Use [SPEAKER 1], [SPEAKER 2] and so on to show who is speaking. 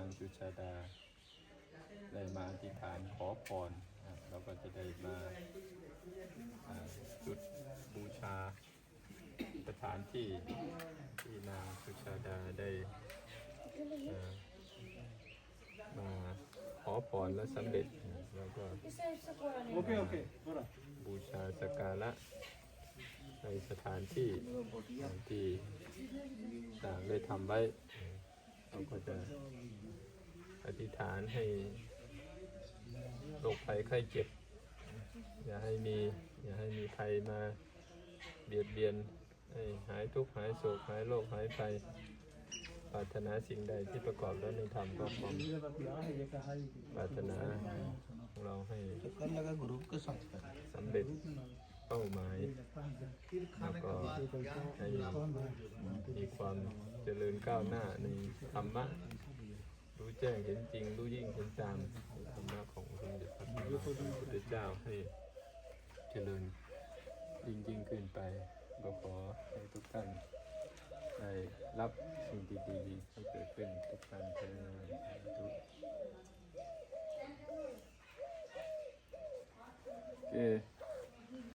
[SPEAKER 1] างจุชาดา ได้มาอธิษฐานขอพรเราก็จะได้มาจุดบูชาสถานที่ที่นางสุชาดาได้มาขอพรและสำเร็จแล้วก็บูชาสกการะในสถานที่ที่ต่างได้ทำไว้ เราก็จะอธิษฐานให้โรคภัยไข้เจ็บ อย่าให้มี อย่าให้มีใครมาเบียดเบียนให้หายทุกข์หายโศกหายโรคหายภัยปรารถนาสิ่งใดที่ประกอบแล้วในธรรมก็พร้อมปรารถนาเราให้สำเร็จเป้าหมายแล้วก็ให้ ความเจริญก้าวหน้าในธรรมะ รู้แจ้งเห็นจริง รู้ยิ่งเห็นตามในธรรมะของสมเด็จพระพุทธเจ้าให้เจริญยิ่งยิ่งขึ้นไปก็ขอให้ทุกท่านได้รับสิ่งดีๆให้เกิดขึ้นทุกท่านเถิดทุกโอเค